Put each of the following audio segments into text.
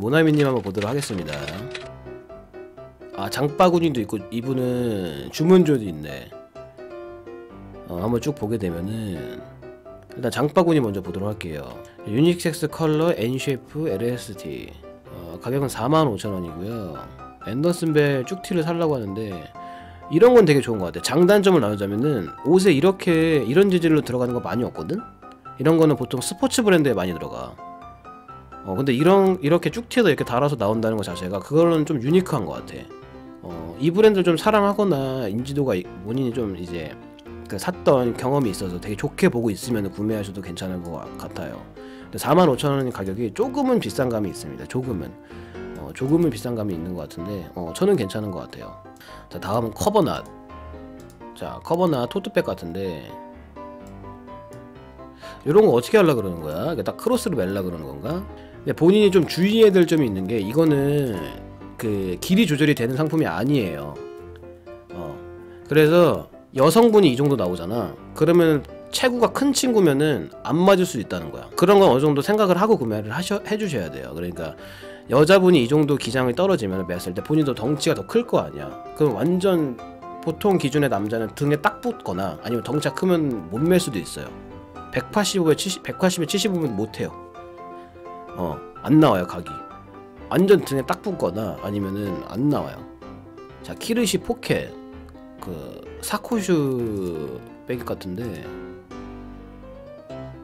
모나미님 한번 보도록 하겠습니다. 아 장바구니도 있고 이분은 주문조도 있네. 어, 한번 쭉 보게 되면은 일단 장바구니 먼저 보도록 할게요. 유닉섹스 컬러 N쉐프 LST 어, 가격은 45,000원이고요. 앤더슨벨 쭉티를 살라고 하는데 이런 건 되게 좋은 것 같아 장단점을 나누자면은 옷에 이렇게 이런 재질로 들어가는 거 많이 없거든? 이런 거는 보통 스포츠 브랜드에 많이 들어가 어 근데 이런 이렇게 쭉티에도 이렇게 달아서 나온다는 것 자체가 그거는 좀 유니크한 것 같아 어, 이 브랜드를 좀 사랑하거나 인지도가 이- 본인이 좀 이제 그 샀던 경험이 있어서 되게 좋게 보고 있으면 구매하셔도 괜찮은 것 같- 같아요. 근데 45,000원 가격이 조금은 비싼 감이 있습니다. 조금은 어, 조금은 비싼 감이 있는 것 같은데 어, 저는 괜찮은 것 같아요. 자 다음은 커버낫. 자 커버낫 토트백 같은데 이런 거 어떻게 하려 그러는 거야? 딱 크로스로 멜라 그러는 건가? 근데 본인이 좀 주의해야 될 점이 있는 게 이거는 그 길이 조절이 되는 상품이 아니에요. 어. 그래서 여성분이 이 정도 나오잖아. 그러면 체구가 큰 친구면은 안 맞을 수 있다는 거야. 그런 건 어느 정도 생각을 하고 구매를 하셔 해주셔야 돼요. 그러니까 여자분이 이 정도 기장이 떨어지면 맸을 때 본인도 덩치가 더 클 거 아니야. 그럼 완전 보통 기준의 남자는 등에 딱 붙거나 아니면 덩치가 크면 못 맬 수도 있어요. 185에 70, 180에 75면 못 해요. 어, 안 나와요 각이. 완전 등에 딱 붙거나 아니면은 안 나와요. 자 키르시 포켓 그 사코슈 백 같은데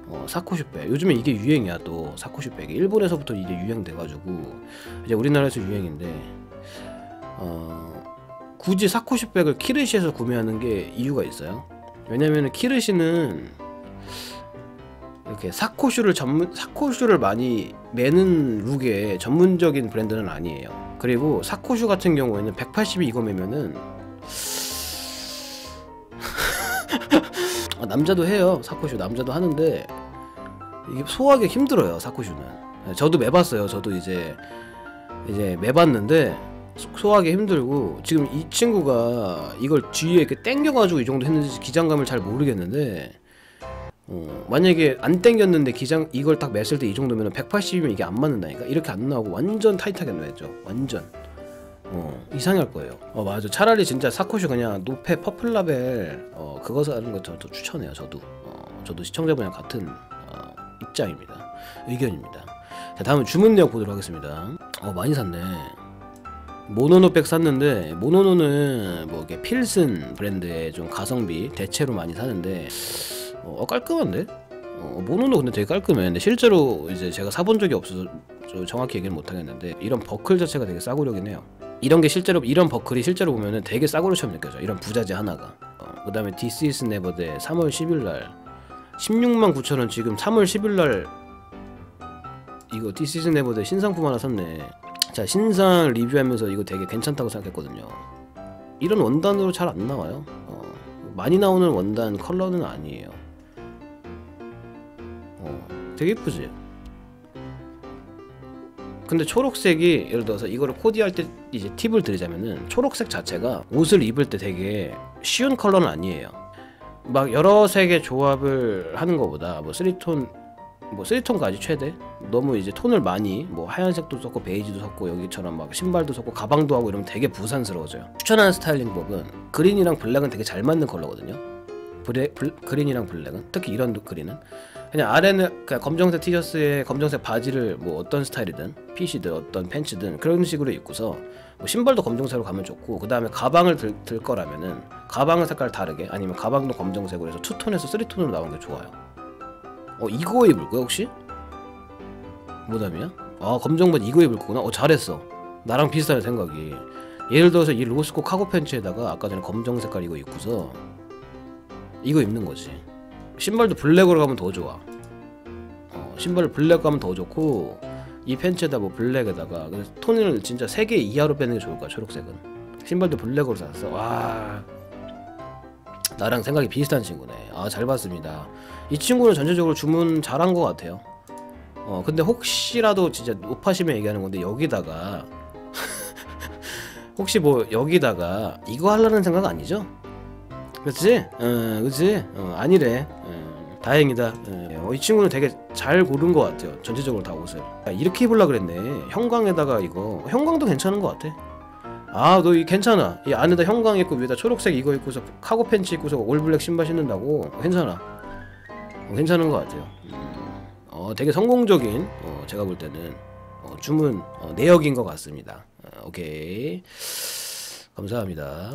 어 사코슈 백 요즘에 이게 유행이야 또 사코슈 백이 일본에서부터 이게 유행돼가지고 이제 우리나라에서 유행인데 어 굳이 사코슈 백을 키르시에서 구매하는 게 이유가 있어요. 왜냐면은 키르시는 이렇게 사코슈를 전문 사코슈를 많이 매는 룩의 전문적인 브랜드는 아니에요. 그리고 사코슈 같은 경우에는 180이 이거 매면은 아, 남자도 해요 사코슈 남자도 하는데 이게 소화하기 힘들어요 사코슈는. 네, 저도 매봤어요. 저도 이제 이제 매봤는데 소- 소화하기 힘들고 지금 이 친구가 이걸 뒤에 이렇게 당겨가지고 이 정도 했는지 기장감을 잘 모르겠는데 어, 만약에 안 땡겼는데 기장 이걸 딱 맸을 때 이 정도면 180이면 이게 안 맞는다니까? 이렇게 안 나오고 완전 타이트하게 맸죠. 완전. 어 이상할 거예요. 어 맞아. 차라리 진짜 사코슈 그냥 노페 퍼플라벨 어 그거 사는 거 저도 추천해요 저도. 어 저도 시청자분이랑 같은 어, 입장입니다. 의견입니다. 자 다음은 주문 내역 보도록 하겠습니다. 어 많이 샀네. 모노노백 샀는데 모노노는 뭐 이게 필슨 브랜드의 좀 가성비 대체로 많이 사는데 어, 깔끔한데? 어, 모노노 근데 되게 깔끔해. 근데 실제로 이제 제가 사본 적이 없어서 저 정확히 얘기는 못 하겠는데 이런 버클 자체가 되게 싸구려긴 해요. 이런 게 실제로 이런 버클이 실제로 보면은 되게 싸구려처럼 느껴져. 이런 부자재 하나가. 어, 그 다음에 This is Never Day 3월 10일 날 16만 9천 원 지금 3월 10일 날 이거 This is Never Day 신상품 하나 샀네. 자 신상 리뷰하면서 이거 되게 괜찮다고 생각했거든요. 이런 원단으로 잘 안 나와요. 어, 많이 나오는 원단 컬러는 아니에요. 어, 되게 예쁘지? 근데 초록색이 예를 들어서 이거를 코디할 때 이제 팁을 드리자면은 초록색 자체가 옷을 입을 때 되게 쉬운 컬러는 아니에요. 막 여러 색의 조합을 하는 것보다 뭐 3톤 뭐 3톤까지 최대 너무 이제 톤을 많이 뭐 하얀색도 섞고 베이지도 섞고 여기처럼 막 신발도 섞고 가방도 하고 이러면 되게 부산스러워져요. 추천하는 스타일링법은 그린이랑 블랙은 되게 잘 맞는 컬러거든요. 브레, 블, 그린이랑 블랙은 특히 이런 그린은 그냥 아래는 그냥 검정색 티셔츠에 검정색 바지를 뭐 어떤 스타일이든 핏이든 어떤 팬츠든 그런 식으로 입고서 뭐 신발도 검정색으로 가면 좋고 그 다음에 가방을 들, 들 거라면은 가방의 색깔 다르게 아니면 가방도 검정색으로 해서 투톤에서 쓰리톤으로 나오는 게 좋아요. 어 이거 입을 거야 혹시? 뭐담이야? 아 검정 바지 이거 입을 거구나. 어 잘했어. 나랑 비슷한 생각이. 예를 들어서 이 로스코 카고 팬츠에다가 아까 전에 검정 색깔 이거 입고서 이거 입는 거지. 신발도 블랙으로 가면 더 좋아. 어, 신발을 블랙 가면 더 좋고 이 팬츠에다 뭐 블랙에다가 톤을 진짜 3개 이하로 빼는 게 좋을 거야 초록색은. 신발도 블랙으로 샀어. 와 나랑 생각이 비슷한 친구네. 아 잘 봤습니다. 이 친구는 전체적으로 주문 잘한 것 같아요. 어 근데 혹시라도 진짜 높아시면 얘기하는 건데 여기다가 혹시 뭐 여기다가 이거 하려는 생각 아니죠? 그렇지? 어, 그렇지? 어, 아니래. 어, 다행이다. 예, 어, 이 친구는 되게 잘 고른 것 같아요. 전체적으로 다 옷을. 야, 이렇게 입으려 그랬네. 형광에다가 이거 형광도 괜찮은 것 같아. 아, 너 이 괜찮아. 이 안에다 형광 입고 위에다 초록색 이거 입고서 카고 팬츠 입고서 올블랙 신발 신는다고 괜찮아. 어, 괜찮은 것 같아요. 음, 어, 되게 성공적인 어, 제가 볼 때는 어, 주문 어, 내역인 것 같습니다. 어, 오케이 감사합니다.